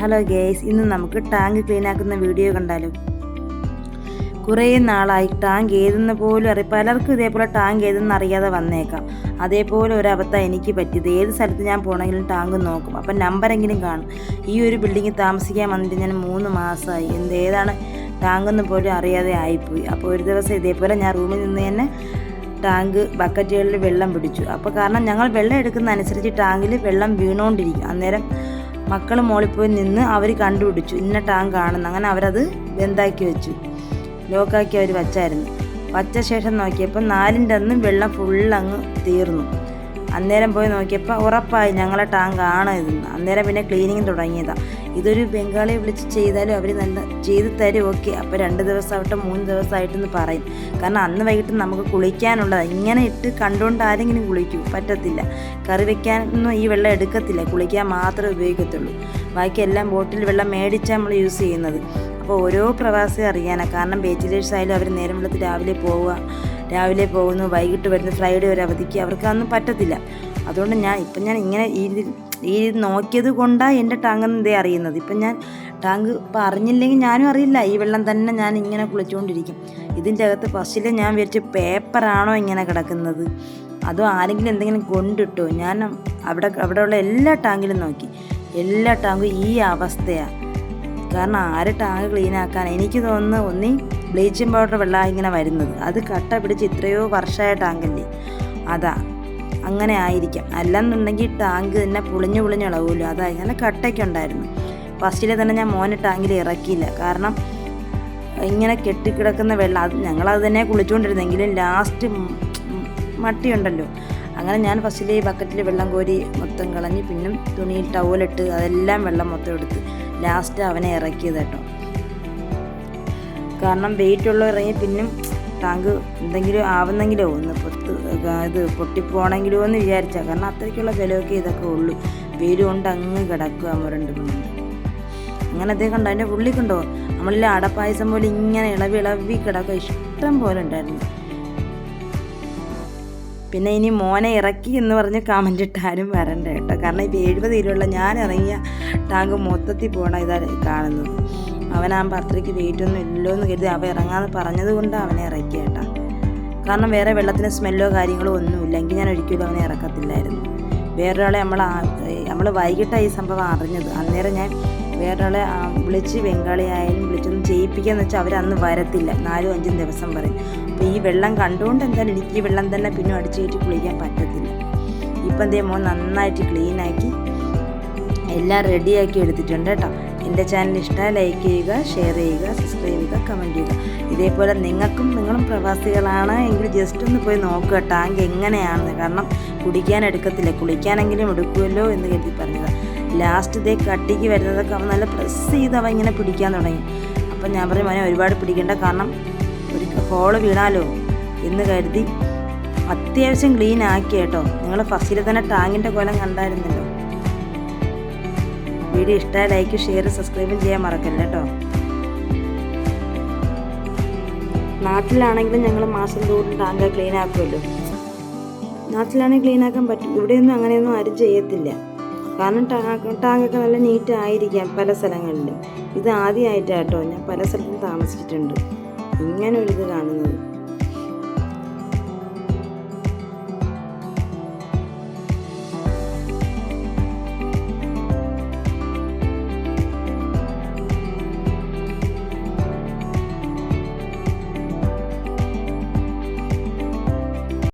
Hello guys ഇന്ന് നമുക്ക് tank clean ആക്കുന്ന വീഡിയോ കണ്ടാലോ? കുറേ നാളായി ടാങ്ക് ഏതെന്ന് പോലും അറിയാം പലർക്കും ഇതേപോലെ ടാങ്ക് ഏതെന്ന് അറിയാതെ വന്നേക്കാം. അതേപോലെ ഒരു അബദ്ധം എനിക്ക് പറ്റിയത്. ഏത് സ്ഥലത്ത് ഞാൻ പോകണമെങ്കിലും ടാങ്ക് നോക്കും. അപ്പം നമ്പറെങ്കിലും കാണും. ഈ ഒരു ബിൽഡിങ്ങിൽ താമസിക്കാൻ വന്നിട്ട് ഞാൻ മൂന്ന് മാസമായി. എന്ത് ഏതാണ്? ടാങ്കെന്ന് പോലും അറിയാതെ ആയിപ്പോയി. അപ്പോൾ ഒരു ദിവസം ഇതേപോലെ ഞാൻ റൂമിൽ നിന്ന് തന്നെ ടാങ്ക് ബക്കറ്റുകളിൽ വെള്ളം പിടിച്ചു. അപ്പോൾ കാരണം ഞങ്ങൾ വെള്ളം എടുക്കുന്ന അനുസരിച്ച് ടാങ്കിൽ വെള്ളം വീണുകൊണ്ടിരിക്കും അന്നേരം മക്കൾ മോളിൽ പോയി നിന്ന് അവർ കണ്ടുപിടിച്ചു. ഇന്ന ടാങ്ക് ആണെന്ന്. അങ്ങനെ അവരത് ബന്ധാക്കി വെച്ചു. ലോക്കാക്കി അവർ വച്ചായിരുന്നു. വച്ച ശേഷം നോക്കിയപ്പോൾ നാലിന്റെ അന്ന് വെള്ളം ഫുൾ അങ്ങ് തീർന്നു. അന്നേരം പോയി നോക്കിയപ്പോൾ ഉറപ്പായി ഞങ്ങളെ ടാങ്ക് ആണ് ഇതെന്ന്. അന്നേരം പിന്നെ ക്ലീനിങ് തുടങ്ങിയതാണ് ഇതൊരു ബംഗാളിയെ വിളിച്ച് ചെയ്താലും അവർ നല്ല ചെയ്ത് തരും ഓക്കെ. അപ്പോൾ രണ്ട് ദിവസമാവട്ടെ മൂന്ന് ദിവസമായിട്ടെന്ന് പറയും. കാരണം അന്ന് വൈകിട്ട് നമുക്ക് കുളിക്കാനുള്ളത്. ഇങ്ങനെ ഇട്ട് കണ്ടുകൊണ്ട് ആരെങ്കിലും കുളിക്കൂ? പറ്റത്തില്ല. കറി വെക്കാനൊന്നും ഈ വെള്ളം എടുക്കത്തില്ല. കുളിക്കാൻ മാത്രമേ ഉപയോഗിക്കത്തുള്ളൂ. ബാക്കി എല്ലാം ബോട്ടിൽ വെള്ളം മേടിച്ചാൽ നമ്മൾ യൂസ് ചെയ്യുന്നത്. അപ്പോൾ ഓരോ പ്രവാസി അറിയാനാണ് കാരണം ബേച്ചിലേഴ്സ് ആയാലും അവർ നേരം വെള്ളത്തിൽ രാവിലെ പോവുക രാവിലെ പോകുന്നു വൈകിട്ട് വരുന്നു ഫ്രൈഡേ ഒരു അവധിക്ക്. അവർക്ക് അതൊന്നും പറ്റത്തില്ല. അതുകൊണ്ട് ഞാൻ ഇപ്പം ഞാൻ ഇങ്ങനെ ഈ ഈ നോക്കിയത് കൊണ്ടാണ് എന്റെ ടാങ്ക് എന്തേ അറിയുന്നത്. ഇപ്പം ഞാൻ ടാങ്ക് ഇപ്പം അറിഞ്ഞില്ലെങ്കിൽ ഞാനും അറിയില്ല. ഈ വെള്ളം തന്നെ ഞാൻ ഇങ്ങനെ കുളിച്ചുകൊണ്ടിരിക്കും ഇതിന്റെ അകത്ത് ഫസ്റ്റിൽ ഞാൻ വിചാരിച്ചു പേപ്പറാണോ ഇങ്ങനെ കിടക്കുന്നത്? അതോ ആരെങ്കിലും എന്തെങ്കിലും കൊണ്ടിട്ടോ? ഞാൻ അവിടെ അവിടെയുള്ള എല്ലാ ടാങ്കിലും നോക്കി. എല്ലാ ടാങ്കും ഈ അവസ്ഥയാണ് കാരണം ആര് ടാങ്ക് ക്ലീൻ ആക്കാൻ എനിക്ക് തോന്നുന്നു ഒന്നി ബ്ലീച്ചിങ് പൗഡർ വെള്ളം ഇങ്ങനെ വരുന്നത്. അത് കട്ട പിടിച്ച് ഇത്രയോ വർഷമായ ടാങ്കല്ലേ? അതാ. അങ്ങനെ ആയിരിക്കാം. അല്ലെന്നുണ്ടെങ്കിൽ ടാങ്ക് തന്നെ പുളിഞ്ഞു പുളിഞ്ഞ് ഇളകുമല്ലോ അതായത് ഇങ്ങനെ കട്ടയ്ക്ക് ഉണ്ടായിരുന്നു. ഫസ്റ്റിലെ തന്നെ ഞാൻ മോനെ ടാങ്കിൽ ഇറക്കിയില്ല. കാരണം ഇങ്ങനെ കെട്ടിക്കിടക്കുന്ന വെള്ളം അത് ഞങ്ങളത് തന്നെ കുളിച്ചുകൊണ്ടിരുന്നെങ്കിലും ലാസ്റ്റ് മട്ടിയുണ്ടല്ലോ. അങ്ങനെ ഞാൻ ഫസ്റ്റിലെ ബക്കറ്റിൽ വെള്ളം കോരി മൊത്തം കളഞ്ഞ് പിന്നെ തുണിയിൽ ടവലിട്ട് അതെല്ലാം വെള്ളം മൊത്തം എടുത്ത് ലാസ്റ്റ് അവനെ ഇറക്കിയത് കേട്ടോ. കാരണം വെയിറ്റ് ഉള്ള ഇറങ്ങി പിന്നും ടാങ്ക് എന്തെങ്കിലും ആവുന്നെങ്കിലോ ഒന്ന് പൊത്ത് ഇത് പൊട്ടിപ്പോണെങ്കിലോ എന്ന് വിചാരിച്ചാൽ കാരണം അത്രയ്ക്കുള്ള ബലമൊക്കെ ഇതൊക്കെ ഉള്ളൂ. വെയിൽ കൊണ്ട് അങ്ങ് കിടക്കുക മുരണ്ട് കൊണ്ട് അങ്ങനെ അതേ കണ്ടോ. അതിന്റെ ഉള്ളിൽ കണ്ടോ? നമ്മളിൽ അടപ്പായസം പോലെ ഇങ്ങനെ ഇളവി ഇളവി കിടക്കുക ഇഷ്ടം പോലെ ഉണ്ടായിരുന്നു. പിന്നെ ഇനി മോനെ ഇറക്കി എന്ന് പറഞ്ഞ് കമന്റ് ഇട്ടാരും വരണ്ട കേട്ടോ. കാരണം ഇപ്പോൾ എഴുപത് ഉള്ള ഞാൻ ഇറങ്ങിയ ടാങ്ക് മൊത്തത്തിൽ പോകണം ഇതാണ് കാണുന്നത്. അവനാകുമ്പോൾ അത്രയ്ക്ക് വെയിറ്റ് ഒന്നും ഇല്ലല്ലോ എന്ന് കരുതി അവ ഇറങ്ങാന്ന് പറഞ്ഞത് കൊണ്ട് അവനെ ഇറക്കി കേട്ടാ. കാരണം വേറെ വെള്ളത്തിന് സ്മെല്ലോ കാര്യങ്ങളോ ഒന്നും ഇല്ലെങ്കിൽ ഞാൻ ഒരിക്കലും അവനെ ഇറക്കത്തില്ലായിരുന്നു. വേറൊരാളെ നമ്മൾ നമ്മൾ വൈകിട്ടാണ് ഈ സംഭവം അറിഞ്ഞത്. അന്നേരം ഞാൻ വേറൊരാളെ ആ, വിളിച്ച് ബംഗാളിയായാലും വിളിച്ചൊന്നും ചെയ്യിപ്പിക്കാന്ന് വെച്ചാൽ അവരന്ന് വരത്തില്ല. നാലും അഞ്ചും ദിവസം പറയും അപ്പോൾ ഈ വെള്ളം കണ്ടുകൊണ്ട് എന്തായാലും എനിക്ക് ഈ വെള്ളം തന്നെ പിന്നെ അടിച്ചു കയറ്റി കുളിക്കാൻ പറ്റത്തില്ല. ഇപ്പം എന്തേ മോൻ നന്നായിട്ട് ക്ലീനാക്കി എല്ലാം റെഡിയാക്കി എടുത്തിട്ടുണ്ട് കേട്ടോ. എന്റെ ചാനൽ ഇഷ്ടമായി ലൈക്ക് ചെയ്യുക ഷെയർ ചെയ്യുക സബ്സ്ക്രൈബ് ചെയ്യുക കമന്റ് ചെയ്യുക. ഇതേപോലെ നിങ്ങൾക്കും നിങ്ങളും പ്രവാസികളാണ് എങ്കിൽ ജസ്റ്റ് ഒന്ന് പോയി നോക്കുക ടാങ്ക് എങ്ങനെയാണെന്ന്. കാരണം കുടിക്കാൻ എടുക്കത്തില്ല. കുളിക്കാനെങ്കിലും എടുക്കുമല്ലോ എന്ന് കരുതി പറഞ്ഞത്. ലാസ്റ്റ് ഇതേ കട്ടിക്ക് വരുന്നതൊക്കെ അവൻ നല്ല പ്രസ് ചെയ്ത് അവൻ ഇങ്ങനെ പിടിക്കാൻ തുടങ്ങി. അപ്പം ഞാൻ പറയും അവനെ ഒരുപാട് പിടിക്കേണ്ട. കാരണം ഒരു ഹോൾ വീണാലോ? എന്ന് കരുതി അത്യാവശ്യം ക്ലീൻ ആക്കി കേട്ടോ. നിങ്ങൾ ഫസ്റ്റിൽ തന്നെ ടാങ്കിന്റെ കോലം കണ്ടായിരുന്നല്ലോ. വീഡിയോ ഇഷ്ടമായ ലൈക്ക് ഷെയർ സബ്സ്ക്രൈബും ചെയ്യാൻ മറക്കല്ല കേട്ടോ. നാട്ടിലാണെങ്കിലും ഞങ്ങൾ മാസം തോറും ടാങ്ക് ക്ലീൻ ആക്കുമല്ലോ. നാട്ടിലാണെങ്കിൽ ക്ലീൻ ആക്കാൻ പറ്റും. ഇവിടെയൊന്നും അങ്ങനെയൊന്നും ആരും ചെയ്യത്തില്ല. കാരണം ടാങ്ക് ടാങ്കൊക്കെ നല്ല നീറ്റ് ആയിരിക്കാം പല സ്ഥലങ്ങളിലും. ഇത് ആദ്യമായിട്ടാട്ടോ ഞാൻ പല സ്ഥലത്തും താമസിച്ചിട്ടുണ്ട്. ഇങ്ങനെ ഒരു ഇത് കാണുന്നത്.